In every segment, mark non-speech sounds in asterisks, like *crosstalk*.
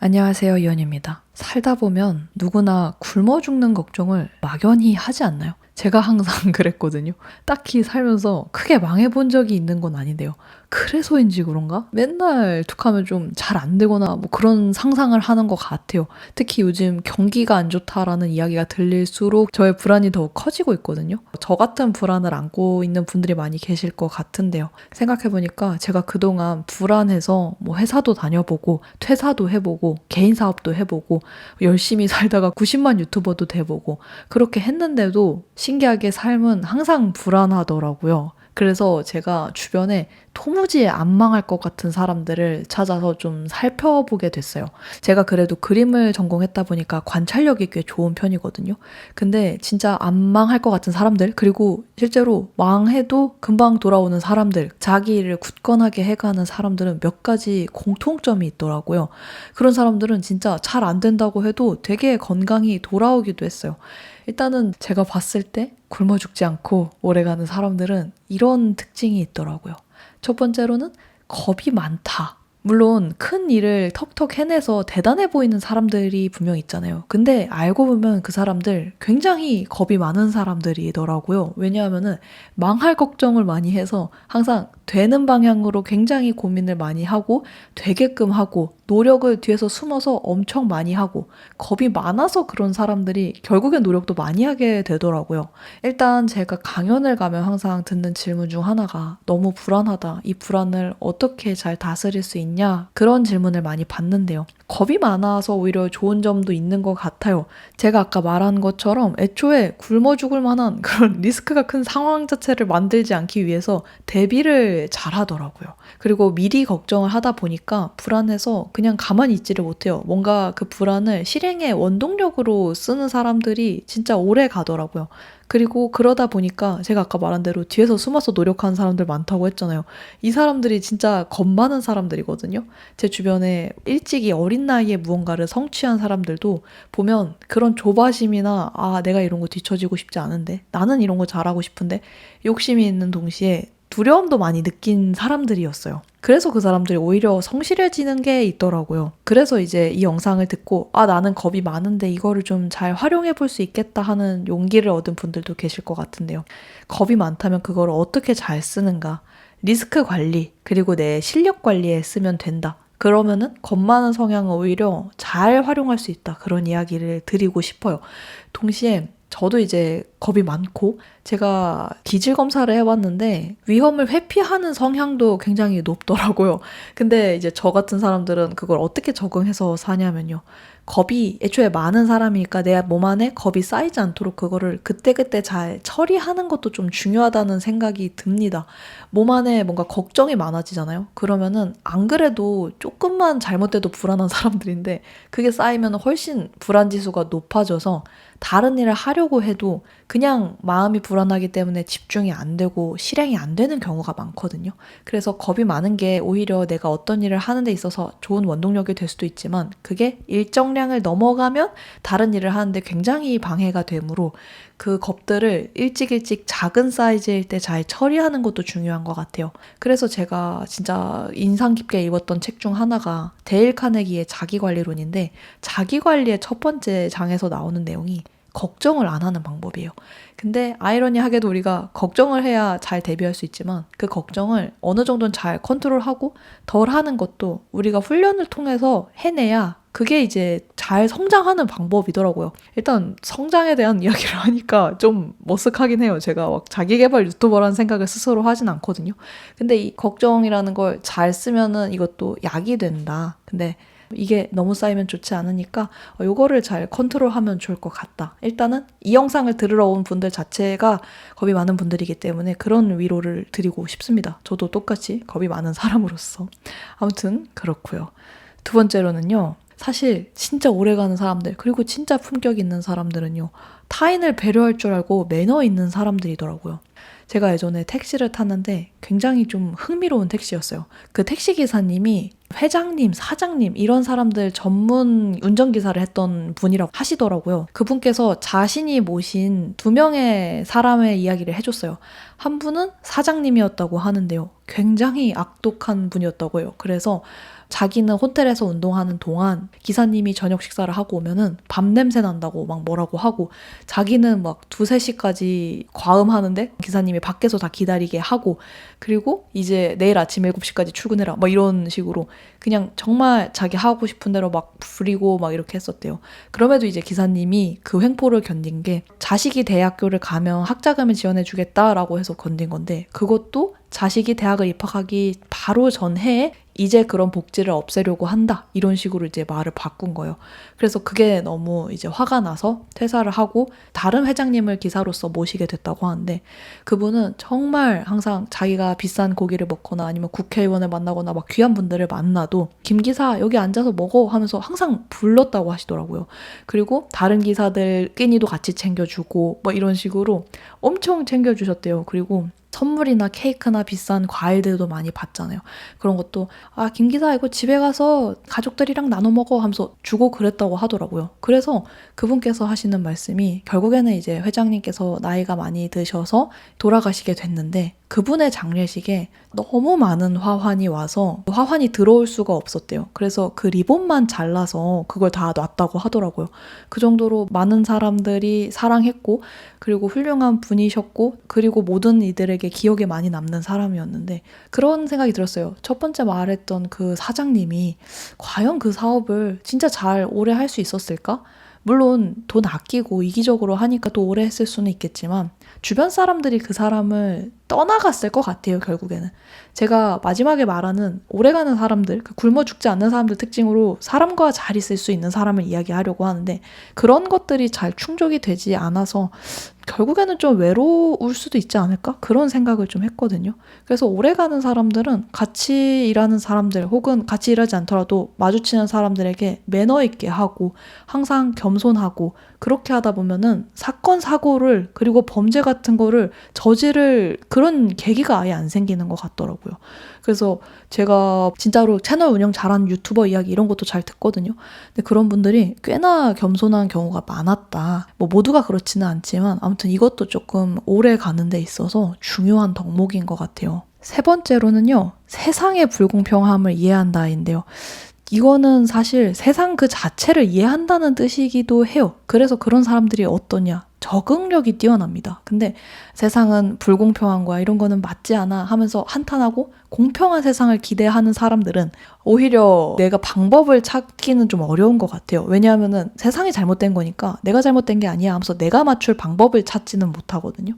안녕하세요, 이현입니다. 살다 보면 누구나 굶어 죽는 걱정을 막연히 하지 않나요? 제가 항상 *laughs* 그랬거든요. 딱히 살면서 크게 망해본 적이 있는 건 아닌데요. 그래서인지 그런가? 맨날 툭하면 좀 잘 안 되거나 뭐 그런 상상을 하는 것 같아요. 특히 요즘 경기가 안 좋다라는 이야기가 들릴수록 저의 불안이 더욱 커지고 있거든요. 저 같은 불안을 안고 있는 분들이 많이 계실 것 같은데요. 생각해보니까 제가 그동안 불안해서 뭐 회사도 다녀보고 퇴사도 해보고 개인 사업도 해보고 열심히 살다가 90만 유튜버도 돼보고 그렇게 했는데도 신기하게 삶은 항상 불안하더라고요. 그래서 제가 주변에 도무지 안 망할 것 같은 사람들을 찾아서 좀 살펴보게 됐어요. 제가 그래도 그림을 전공했다 보니까 관찰력이 꽤 좋은 편이거든요. 근데 진짜 안 망할 것 같은 사람들, 그리고 실제로 망해도 금방 돌아오는 사람들, 자기 일을 굳건하게 해가는 사람들은 몇 가지 공통점이 있더라고요. 그런 사람들은 진짜 잘 안 된다고 해도 되게 건강히 돌아오기도 했어요. 일단은 제가 봤을 때 굶어 죽지 않고 오래 가는 사람들은 이런 특징이 있더라고요. 첫 번째로는 겁이 많다. 물론 큰 일을 턱턱 해내서 대단해 보이는 사람들이 분명 있잖아요. 근데 알고 보면 그 사람들 굉장히 겁이 많은 사람들이더라고요. 왜냐하면은 망할 걱정을 많이 해서 항상 되는 방향으로 굉장히 고민을 많이 하고 되게끔 하고 노력을 뒤에서 숨어서 엄청 많이 하고 겁이 많아서 그런 사람들이 결국엔 노력도 많이 하게 되더라고요. 일단 제가 강연을 가면 항상 듣는 질문 중 하나가 너무 불안하다. 이 불안을 어떻게 잘 다스릴 수 있냐? 그런 질문을 많이 받는데요. 겁이 많아서 오히려 좋은 점도 있는 것 같아요. 제가 아까 말한 것처럼 애초에 굶어 죽을 만한 그런 *laughs* 리스크가 큰 상황 자체를 만들지 않기 위해서 대비를 잘 하더라고요. 그리고 미리 걱정을 하다 보니까 불안해서 그냥 가만히 있지를 못해요. 뭔가 그 불안을 실행의 원동력으로 쓰는 사람들이 진짜 오래 가더라고요. 그리고 그러다 보니까 제가 아까 말한 대로 뒤에서 숨어서 노력하는 사람들 많다고 했잖아요. 이 사람들이 진짜 겁 많은 사람들이거든요. 제 주변에 일찍이 어린 나이에 무언가를 성취한 사람들도 보면 그런 조바심이나 아, 내가 이런 거 뒤처지고 싶지 않은데 나는 이런 거 잘하고 싶은데 욕심이 있는 동시에 두려움도 많이 느낀 사람들이었어요. 그래서 그 사람들이 오히려 성실해지는 게 있더라고요. 그래서 이제 이 영상을 듣고, 아, 나는 겁이 많은데 이거를 좀 잘 활용해 볼 수 있겠다 하는 용기를 얻은 분들도 계실 것 같은데요. 겁이 많다면 그걸 어떻게 잘 쓰는가, 리스크 관리, 그리고 내 실력 관리에 쓰면 된다. 그러면은 겁 많은 성향을 오히려 잘 활용할 수 있다. 그런 이야기를 드리고 싶어요. 동시에 저도 이제 겁이 많고 제가 기질 검사를 해봤는데 위험을 회피하는 성향도 굉장히 높더라고요. 근데 이제 저 같은 사람들은 그걸 어떻게 적응해서 사냐면요. 겁이 애초에 많은 사람이니까 내 몸 안에 겁이 쌓이지 않도록 그거를 그때그때 잘 처리하는 것도 좀 중요하다는 생각이 듭니다. 몸 안에 뭔가 걱정이 많아지잖아요. 그러면은 안 그래도 조금만 잘못돼도 불안한 *laughs* 사람들인데 그게 쌓이면 훨씬 불안 지수가 높아져서 다른 일을 하려고 해도 그냥 마음이 불안하기 때문에 집중이 안 되고 실행이 안 되는 경우가 많거든요. 그래서 겁이 많은 게 오히려 내가 어떤 일을 하는 데 있어서 좋은 원동력이 될 수도 있지만 그게 일정 량을 넘어가면 다른 일을 하는데 굉장히 방해가 되므로 그 겁들을 일찍 일찍 작은 사이즈일 때 잘 처리하는 것도 중요한 것 같아요. 그래서 제가 진짜 인상 깊게 읽었던 책 중 하나가 데일 카네기의 자기관리론인데 자기관리의 첫 번째 장에서 나오는 내용이 걱정을 안 하는 방법이에요. 근데 아이러니하게도 우리가 걱정을 해야 잘 대비할 수 있지만 그 걱정을 어느 정도는 잘 컨트롤하고 덜 하는 것도 우리가 훈련을 통해서 해내야 그게 이제 잘 성장하는 방법이더라고요. 일단 성장에 대한 *laughs* 이야기를 하니까 좀 머쓱하긴 해요. 제가 막 자기 개발 유튜버라는 생각을 스스로 하진 않거든요. 근데 이 걱정이라는 걸 잘 쓰면은 이것도 약이 된다. 근데 이게 너무 쌓이면 좋지 않으니까 요거를 잘 컨트롤하면 좋을 것 같다. 일단은 이 영상을 들으러 온 분들 자체가 겁이 많은 분들이기 때문에 그런 위로를 드리고 싶습니다. 저도 똑같이 겁이 많은 사람으로서. 아무튼 그렇고요. 두 번째로는요. 사실 진짜 오래 가는 사람들 그리고 진짜 품격 있는 사람들은요. 타인을 배려할 줄 알고 매너 있는 사람들이더라고요. 제가 예전에 택시를 탔는데 굉장히 좀 흥미로운 택시였어요. 그 택시 기사님이 회장님, 사장님 이런 사람들 전문 운전기사를 했던 분이라고 하시더라고요. 그분께서 자신이 모신 두 명의 사람의 이야기를 해줬어요. 한 분은 사장님이었다고 하는데요. 굉장히 악독한 분이었다고 해요. 그래서 자기는 호텔에서 운동하는 동안 기사님이 저녁 식사를 하고 오면은 밥 냄새 난다고 막 뭐라고 하고 자기는 막 두세 시까지 과음하는데 기사님이 밖에서 다 기다리게 하고 그리고 이제 내일 아침 7시까지 출근해라 막 이런 식으로 그냥 정말 자기 하고 싶은 대로 막 부리고 막 이렇게 했었대요. 그럼에도 이제 기사님이 그 횡포를 견딘 게 자식이 대학교를 가면 학자금을 지원해 주겠다라고 해서 건든 건데 그것도 자식이 대학을 입학하기 바로 전해에 이제 그런 복지를 없애려고 한다. 이런 식으로 이제 말을 바꾼 거예요. 그래서 그게 너무 이제 화가 나서 퇴사를 하고 다른 회장님을 기사로서 모시게 됐다고 하는데 그분은 정말 항상 자기가 비싼 고기를 먹거나 아니면 국회의원을 만나거나 막 귀한 분들을 만나도 김 기사 여기 앉아서 먹어 하면서 항상 불렀다고 하시더라고요. 그리고 다른 기사들 끼니도 같이 챙겨주고 뭐 이런 식으로 엄청 챙겨주셨대요. 그리고 선물이나 케이크나 비싼 과일들도 많이 받잖아요. 그런 것도 아, 김 기사 이거 집에 가서 가족들이랑 나눠 먹어 하면서 주고 그랬다고 하더라고요. 그래서 그분께서 하시는 말씀이 결국에는 이제 회장님께서 나이가 많이 드셔서 돌아가시게 됐는데 그분의 장례식에 너무 많은 화환이 와서 화환이 들어올 수가 없었대요. 그래서 그 리본만 잘라서 그걸 다 놨다고 하더라고요. 그 정도로 많은 사람들이 사랑했고 그리고 훌륭한 분이셨고 그리고 모든 이들에게 기억에 많이 남는 사람이었는데 그런 생각이 들었어요. 첫 번째 말했던 그 사장님이 과연 그 사업을 진짜 잘 오래 할 수 있었을까? 물론 돈 아끼고 이기적으로 하니까 또 오래 했을 수는 있겠지만 주변 사람들이 그 사람을 떠나갔을 것 같아요, 결국에는. 제가 마지막에 말하는 오래가는 사람들, 그 굶어 죽지 않는 사람들 특징으로 사람과 잘 있을 수 있는 사람을 이야기하려고 하는데 그런 것들이 잘 충족이 되지 않아서 결국에는 좀 외로울 수도 있지 않을까? 그런 생각을 좀 했거든요. 그래서 오래가는 사람들은 같이 일하는 사람들 혹은 같이 일하지 않더라도 마주치는 사람들에게 매너 있게 하고 항상 겸손하고 그렇게 하다 보면은 사건 사고를 그리고 범죄 같은 거를 저지를 그런 계기가 아예 안 생기는 것 같더라고요. 그래서 제가 진짜로 채널 운영 잘하는 유튜버 이야기 이런 것도 잘 듣거든요. 근데 그런 분들이 꽤나 겸손한 경우가 많았다. 뭐 모두가 그렇지는 않지만 아무튼 이것도 조금 오래 가는 데 있어서 중요한 덕목인 것 같아요. 세 번째로는요, 세상의 불공평함을 이해한다인데요. 이거는 사실 세상 그 자체를 이해한다는 뜻이기도 해요. 그래서 그런 사람들이 어떠냐? 적응력이 뛰어납니다. 근데 세상은 불공평한 거야. 이런 거는 맞지 않아 하면서 한탄하고 공평한 세상을 기대하는 사람들은 오히려 내가 방법을 찾기는 좀 어려운 것 같아요. 왜냐하면은 세상이 잘못된 거니까 내가 잘못된 게 아니야 하면서 내가 맞출 방법을 찾지는 못하거든요.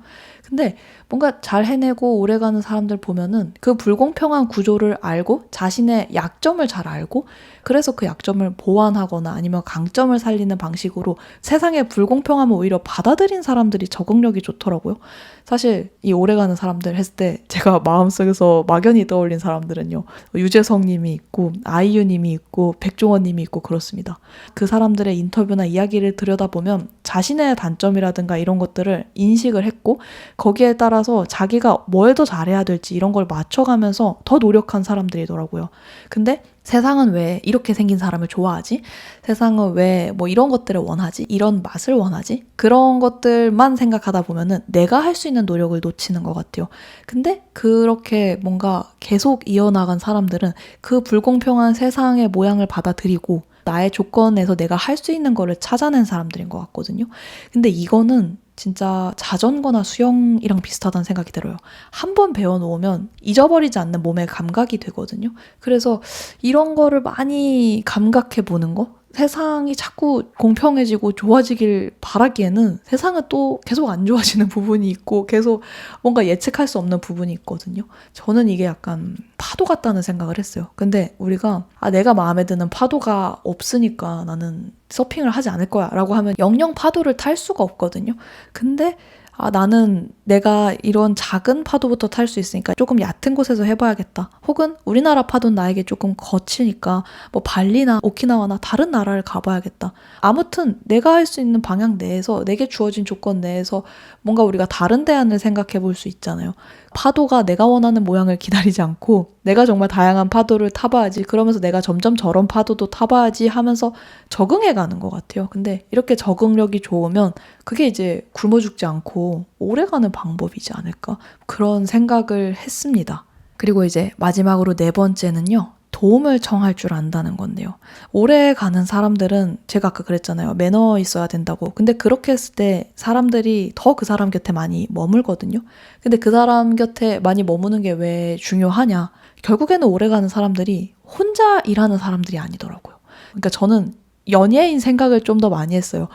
근데 뭔가 잘 해내고 오래가는 사람들 보면은 그 불공평한 구조를 알고 자신의 약점을 잘 알고 그래서 그 약점을 보완하거나 아니면 강점을 살리는 방식으로 세상의 불공평함을 오히려 받아들인 사람들이 적응력이 좋더라고요. 사실 이 오래가는 사람들 했을 때 제가 마음속에서 막연히 떠올린 사람들은요. 유재석 님이 있고 아이유 님이 있고 백종원 님이 있고 그렇습니다. 그 사람들의 인터뷰나 이야기를 들여다보면 자신의 단점이라든가 이런 것들을 인식을 했고 거기에 따라서 자기가 뭘 더 잘해야 될지 이런 걸 맞춰가면서 더 노력한 사람들이더라고요. 근데 세상은 왜 이렇게 생긴 사람을 좋아하지? 세상은 왜 뭐 이런 것들을 원하지? 이런 맛을 원하지? 그런 것들만 생각하다 보면은 내가 할 수 있는 노력을 놓치는 것 같아요. 근데 그렇게 뭔가 계속 이어나간 사람들은 그 불공평한 세상의 모양을 받아들이고 나의 조건에서 내가 할 수 있는 거를 찾아낸 사람들인 것 같거든요. 근데 이거는 진짜 자전거나 수영이랑 비슷하다는 생각이 들어요. 한 번 배워놓으면 잊어버리지 않는 몸의 감각이 되거든요. 그래서 이런 거를 많이 감각해 보는 거? 세상이 자꾸 공평해지고 좋아지길 바라기에는 세상은 또 계속 안 좋아지는 *laughs* 부분이 있고 계속 뭔가 예측할 수 없는 부분이 있거든요. 저는 이게 약간 파도 같다는 생각을 했어요. 근데 우리가 아 내가 마음에 드는 파도가 없으니까 나는 서핑을 하지 않을 거야 라고 하면 영영 파도를 탈 수가 없거든요. 근데 아, 나는 내가 이런 작은 파도부터 탈 수 있으니까 조금 얕은 곳에서 해봐야겠다. 혹은 우리나라 파도는 나에게 조금 거치니까 뭐 발리나 오키나와나 다른 나라를 가봐야겠다. 아무튼 내가 할 수 있는 방향 내에서 내게 주어진 조건 내에서 뭔가 우리가 다른 대안을 생각해 볼 수 있잖아요. 파도가 내가 원하는 모양을 기다리지 않고 내가 정말 다양한 파도를 타봐야지. 그러면서 내가 점점 저런 파도도 타봐야지 하면서 적응해 가는 것 같아요. 근데 이렇게 적응력이 좋으면 그게 이제 굶어 죽지 않고 오래 가는 방법이지 않을까? 그런 생각을 했습니다. 그리고 이제 마지막으로 네 번째는요. 도움을 청할 줄 안다는 건데요. 오래 가는 사람들은 제가 아까 그랬잖아요. 매너 있어야 된다고. 근데 그렇게 했을 때 사람들이 더 그 사람 곁에 많이 머물거든요. 근데 그 사람 곁에 많이 머무는 게 왜 중요하냐? 결국에는 오래 가는 사람들이 혼자 일하는 사람들이 아니더라고요. 그러니까 저는 연예인 생각을 좀 더 많이 했어요.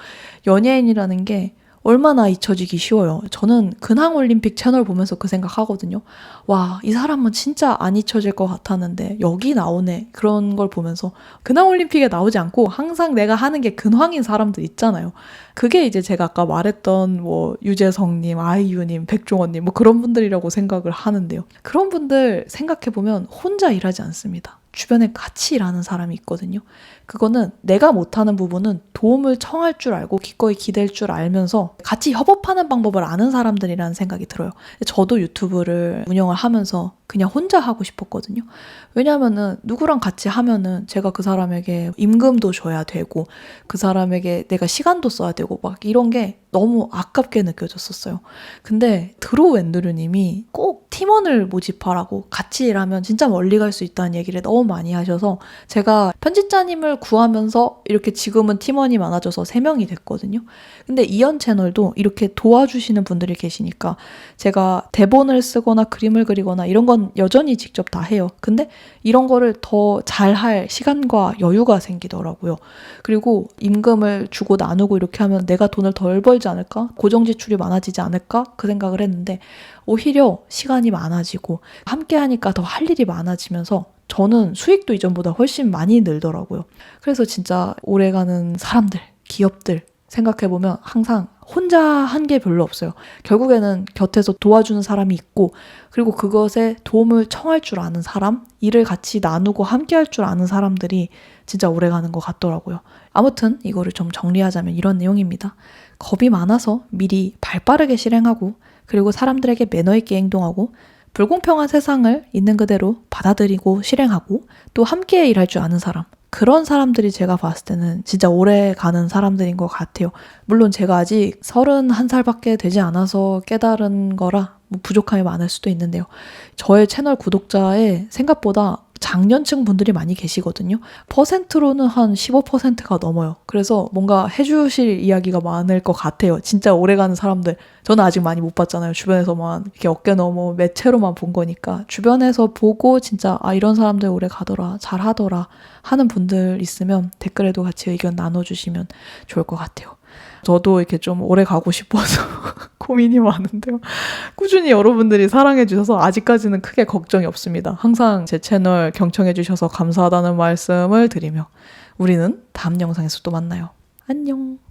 연예인이라는 게 얼마나 잊혀지기 쉬워요. 저는 근황 올림픽 채널 보면서 그 생각 하거든요. 와, 이 사람은 진짜 안 잊혀질 것 같았는데 여기 나오네. 그런 걸 보면서 근황 올림픽에 나오지 않고 항상 내가 하는 게 근황인 사람들 있잖아요. 그게 이제 제가 아까 말했던 뭐 유재성님, 아이유님, 백종원님 뭐 그런 분들이라고 생각을 하는데요. 그런 분들 생각해 보면 혼자 일하지 않습니다. 주변에 같이 일하는 사람이 있거든요. 그거는 내가 못하는 부분은 도움을 청할 줄 알고 기꺼이 기댈 줄 알면서 같이 협업하는 방법을 아는 사람들이라는 생각이 들어요. 저도 유튜브를 운영을 하면서 그냥 혼자 하고 싶었거든요. 왜냐면은 누구랑 같이 하면은 제가 그 사람에게 임금도 줘야 되고 그 사람에게 내가 시간도 써야 되고 막 이런 게 너무 아깝게 느껴졌었어요. 근데 드로우 앤드류 님이 꼭 팀원을 모집하라고 같이 일하면 진짜 멀리 갈 수 있다는 얘기를 너무 많이 하셔서 제가 편집자님을 구하면서 이렇게 지금은 팀원이 많아져서 3명이 됐거든요. 근데 이연 채널도 이렇게 도와주시는 분들이 계시니까 제가 대본을 쓰거나 그림을 그리거나 이런 건 여전히 직접 다 해요. 근데 이런 거를 더 잘할 시간과 여유가 생기더라고요. 그리고 임금을 주고 나누고 이렇게 하면 내가 돈을 덜 벌지 않을까? 고정 지출이 많아지지 않을까? 그 생각을 했는데 오히려 시간이 많아지고 함께 하니까 더 할 일이 많아지면서 저는 수익도 이전보다 훨씬 많이 늘더라고요. 그래서 진짜 오래가는 사람들, 기업들 생각해보면 항상 혼자 한 게 별로 없어요. 결국에는 곁에서 도와주는 사람이 있고, 그리고 그것에 도움을 청할 줄 아는 사람, 일을 같이 나누고 함께 할 줄 아는 사람들이 진짜 오래 가는 것 같더라고요. 아무튼 이거를 좀 정리하자면 이런 내용입니다. 겁이 많아서 미리 발 빠르게 실행하고, 그리고 사람들에게 매너 있게 행동하고, 불공평한 세상을 있는 그대로 받아들이고 실행하고, 또 함께 일할 줄 아는 사람. 그런 사람들이 제가 봤을 때는 진짜 오래 가는 사람들인 것 같아요. 물론 제가 아직 31살밖에 되지 않아서 깨달은 거라 뭐 부족함이 많을 수도 있는데요. 저의 채널 구독자의 생각보다 장년층 분들이 많이 계시거든요. 퍼센트로는 한 15%가 넘어요. 그래서 뭔가 해주실 이야기가 많을 것 같아요. 진짜 오래가는 사람들. 저는 아직 많이 못 봤잖아요. 주변에서만 이렇게 어깨 넘어 매체로만 본 거니까. 주변에서 보고 진짜 아, 이런 사람들 오래 가더라. 잘 하더라. 하는 분들 있으면 댓글에도 같이 의견 나눠주시면 좋을 것 같아요. 저도 이렇게 좀 오래 가고 싶어서 *laughs* 고민이 많은데요. 꾸준히 여러분들이 사랑해주셔서 아직까지는 크게 걱정이 없습니다. 항상 제 채널 경청해주셔서 감사하다는 말씀을 드리며 우리는 다음 영상에서 또 만나요. 안녕.